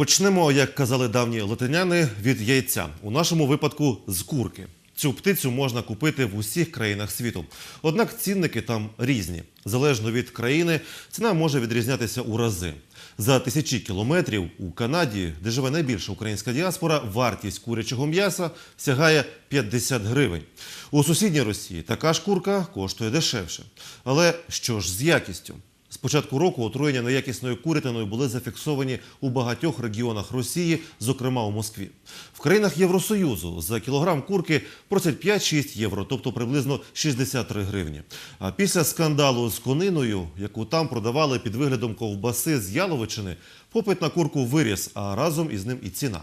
Почнемо, як казали давні латиняни, від яйця. У нашому випадку з курки. Цю птицю можна купити в усіх країнах світу. Однак цінники там різні. Залежно від країни, ціна може відрізнятися у рази. За тисячі кілометрів у Канаді, де живе найбільша українська діаспора, вартість курячого м'яса сягає 50 гривень. У сусідній Росії така ж курка коштує дешевше. Але що ж з якістю? З початку року отруєння неякісною курятиною були зафіксовані у багатьох регіонах Росії, зокрема у Москві. В країнах Євросоюзу за кілограм курки просять 5-6 євро, тобто приблизно 63 гривні. А після скандалу з кониною, яку там продавали під виглядом ковбаси з яловичини, попит на курку виріс, а разом із ним і ціна.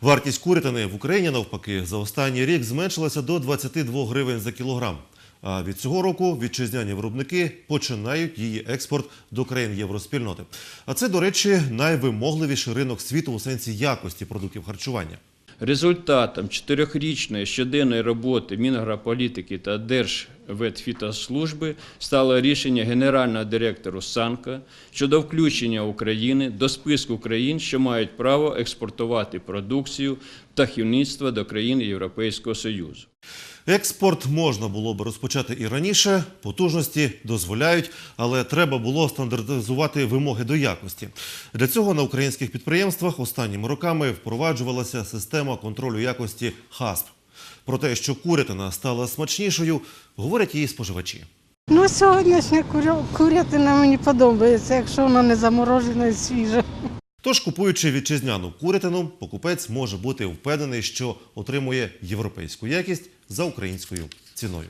Вартість курятини в Україні навпаки за останній рік зменшилася до 22 гривень за кілограм. А від цього року вітчизняні виробники починають її експорт до країн євроспільноти. А це, до речі, найвимогливіший ринок світу у сенсі якості продуктів харчування. Результатом чотирьохрічної щоденної роботи Мінагрополітики та Держветфітослужби стало рішення генерального директора Санка щодо включення України до списку країн, що мають право експортувати продукцію птахівництва до країн Європейського Союзу. Експорт можна було б розпочати і раніше, потужності дозволяють, але треба було стандартизувати вимоги до якості. Для цього на українських підприємствах останніми роками впроваджувалася система контролю якості ХАСП. Про те, що курятина стала смачнішою, говорять її споживачі. Ну, сьогоднішня куря- курятина мені подобається, якщо вона не заморожена і свіжа. Тож, купуючи вітчизняну курятину, покупець може бути впевнений, що отримує європейську якість за українською ціною.